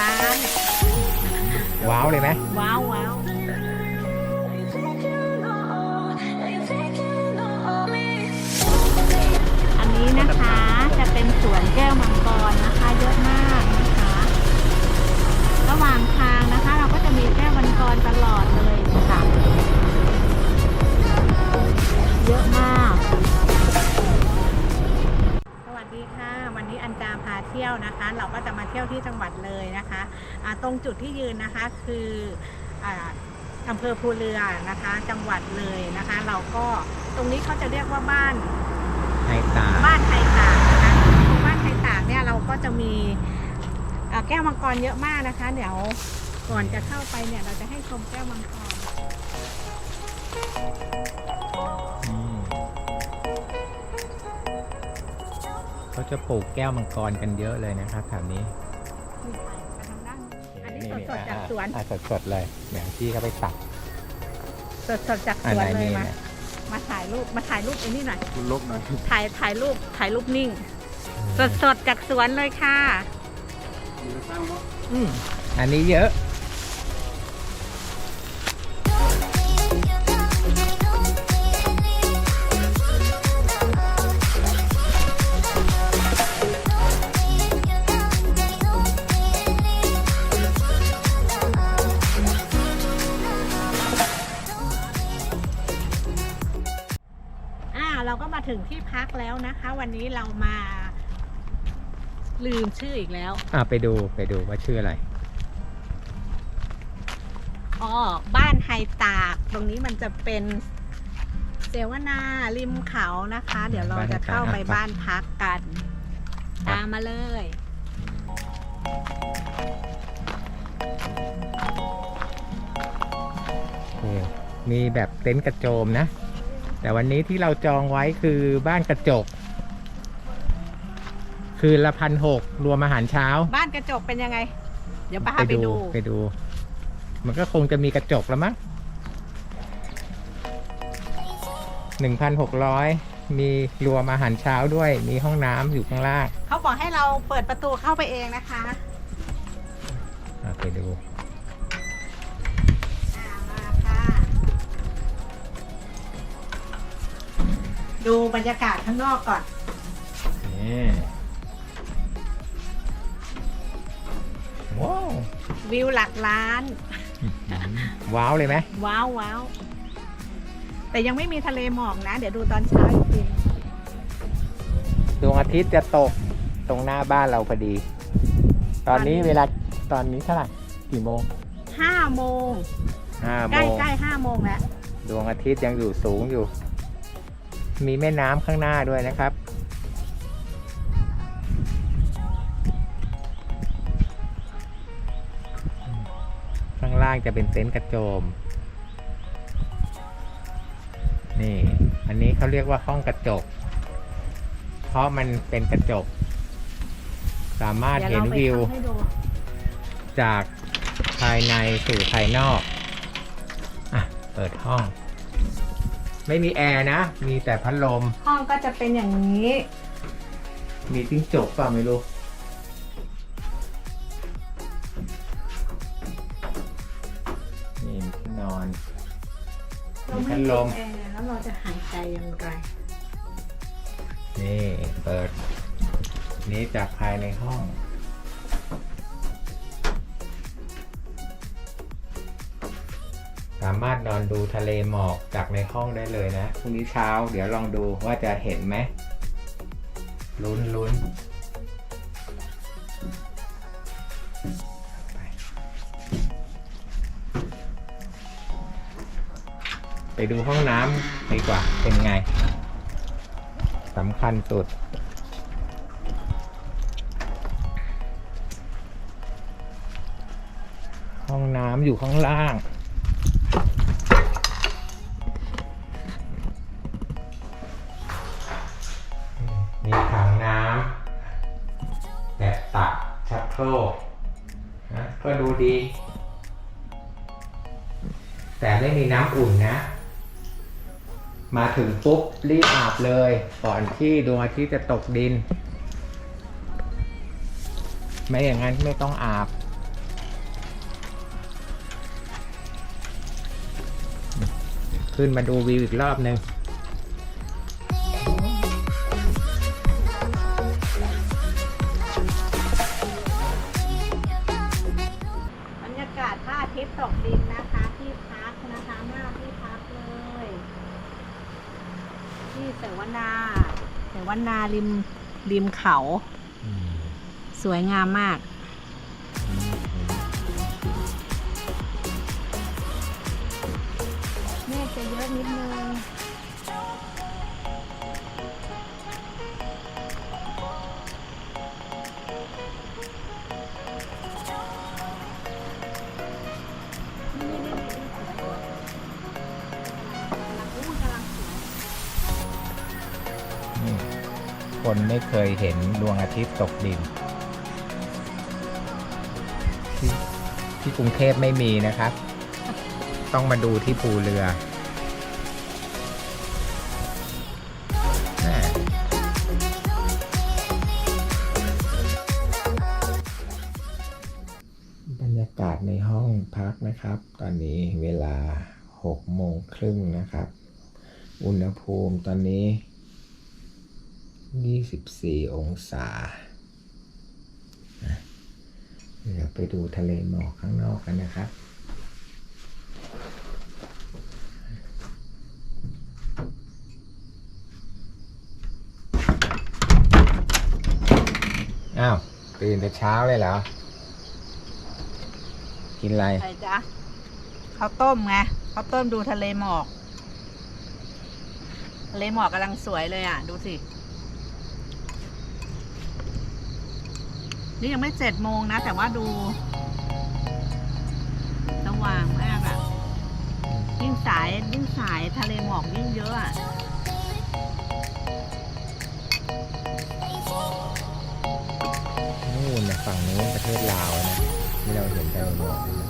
ล้าน ว้าวเลยไหมว้าวว้าวอันนี้นะคะจะเป็นสวนแก้วมังกรนะคะเยอะมาก ตรงจุดที่ยืนนะคะคืออาอำเภอภูเรือนะคะ จังหวัดเลยนะคะ เราก็ตรงนี้เขาจะเรียกว่าบ้านไฮตาบ้านไทยตากนะคะตรงบ้านไทยตากเนี่ยเราก็จะมีเอ่อแก้วมังกรเยอะมากนะคะ เดี๋ยวก่อนจะเข้าไปเนี่ยเราจะให้ชมแก้วมังกรอืมเขาจะปลูกแก้วมังกรกันเยอะเลยนะครับแถวนี้นี่ สดๆจากสวน อะสดๆเลย เดี๋ยวพี่เขาไปตักสดๆจากสอันวนไหนเลยนี่มานะมาถ่ายรูป มาถ่ายรูปไอ้นี่หน่อยลบหน่อยถ่ายถ่ายรูป ถ่ายรูปนิ่ง สดๆจากสวนเลยค่ะ อืมอันนี้เยอะ ถึงที่พักแล้วนะคะ วันนี้เรามา ลืมชื่ออีกแล้ว อะไปดูไปดูว่าชื่ออะไร อ๋อ บ้านไฮตาก ตรงนี้มันจะเป็นเสวนาริมเขานะคะ เดี๋ยวเราจะเข้าไปบ้านพักกัน ตามมาเลยโอเคมีแบบเต็นท์กระโจมนะ แต่วันนี้ที่เราจองไว้คือบ้านกระจก คืนละพันหกรวมอาหารเช้า บ้านกระจกเป็นยังไง เดี๋ยวพาไปดูไปดู มันก็คงจะมีกระจกแล้วมั้งหนึ่งพันหกร้อยมีรวมอาหารเช้าด้วย มีห้องน้ำอยู่ข้างล่าง เขาบอกให้เราเปิดประตูเข้าไปเองนะคะอะไปดู ดูบรรยากาศข้างนอกก่อน นี่ว้าววิวหลักล้าน ว้าวเลยไหมว้าวว้าวแต่ยังไม่มีทะเลหมอกนะ เดี๋ยวดูตอนเช้าอีกทีดวงอาทิตย์จะตกตรงหน้าบ้านเราพอดี ตอนนี้เวลาตอนนี้เท่าไหร่กี่โมงห้าโมงห้าใกโมล้งใกล้ห้าโมงแล้ว ดวงอาทิตย์ยังอยู่สูงอยู่ มีแม่น้ำข้างหน้าด้วยนะครับ ข้างล่างจะเป็นเต็นท์กระโจม นี่ อันนี้เขาเรียกว่าห้องกระจก เพราะมันเป็นกระจก สามารถเดี๋ยวเห็นเราไปวิวทำให้ดูจากภายในสู่ภายนอก อะ เปิดห้อง ไม่มีแอร์นะ มีแต่พัดลม ห้องก็จะเป็นอย่างนี้ มีจิ้งจกเปล่าไม่รู้ นี่มีที่นอน เรามีไม่พัดมีลมแอร์แล้วเราจะหายใจยังไงนี่ เปิด นี้จากภายในห้องามารถนอนดูทะเลหมอกจากในห้องได้เลยนะพรุ่งนี้เช้า เดี๋ยวลองดูว่าจะเห็นไหมลุ้นลุ้นไปไปดูห้องน้ำดีกว่า เป็นไงสำคัญสุด ห้องน้ำอยู่ข้างล่างูดี แต่ไม่มีน้ำอุ่นนะ มาถึงปุ๊บรีบอาบเลย ก่อนที่ดวงอาทิตย์จะตกดิน ไม่อย่างนั้นไม่ต้องอาบขึ้นมาดูวิวอีกรอบหนึ่งาศพระอาทิตย์ตกดินนะคะ ที่พักนะคะหน้าที่พักเลย ที่เสวนาเสวนาริมริมเขา สวยงามมาก เมฆจะเยอะนิดนึง คนไม่เคยเห็นดวงอาทิตย์ตกดินที่ที่กรุงเทพไม่มีนะครับ ต้องมาดูที่ภูเรือบรรยากาศในห้องพักนะครับ ตอนนี้เวลา6โมงครึ่งนะครับ อุณหภูมิตอนนี้ 24องศานะเดี๋ยวไปดูทะเลหมอกข้างนอกกันนะครับอ้าวตื่นแต่เช้าเลยเหรอ กินอะไรอะไรจ๊ะข้าวต้มไงข้าวต้มดูทะเลหมอก ทะเลหมอกกำลังสวยเลยอะ ดูสิ นี่ยังไม่เจ็ดโมงนะ แต่ว่าดูสว่างมากอะยิ่งสายยิ่งสายทะเลหมอกยิ่งเยอะอะนู่นนะฝั่งนู้นประเทศลาวนะที่เราเห็นทะเลหมดนะ